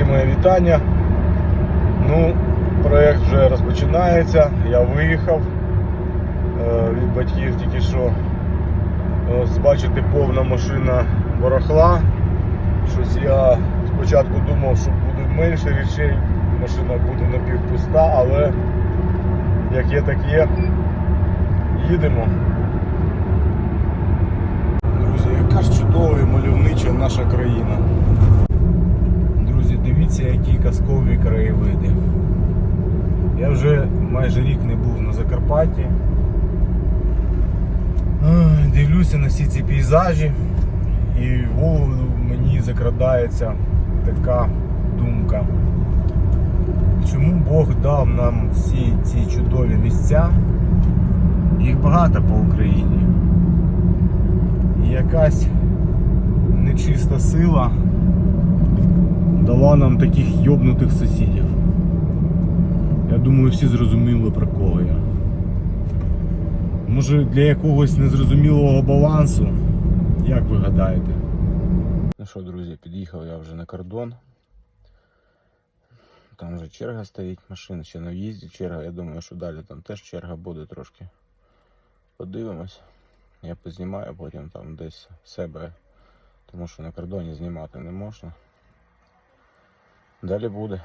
Всі мої вітання. Ну, проєкт вже розпочинається. Я виїхав е, від батьків тільки що. Ось бачите, повна машина барахла. Щось я спочатку думав, що буде менше речей, машина буде напівпуста, але як є, так є. Їдемо. Друзі, яка ж чудова і мальовнича наша країна. Казкові краєвиди. Я вже майже рік не був на Закарпатті. Дивлюся на всі ці пейзажі, і в голову мені закрадається така думка. Чому Бог дав нам всі ці чудові місця? Їх багато по Україні. І якась нечиста сила дала нам таких йобнутих сусідів. Я думаю, всі зрозуміли про кого я. Може для якогось незрозумілого балансу? Як ви гадаєте? Ну що, друзі, під'їхав я вже на кордон. Там вже черга стоїть машин, ще на в'їзді черга. Я думаю, що далі там теж черга буде трошки. Подивимось. Я познімаю потім там десь себе, тому що на кордоні знімати не можна. Далі буде.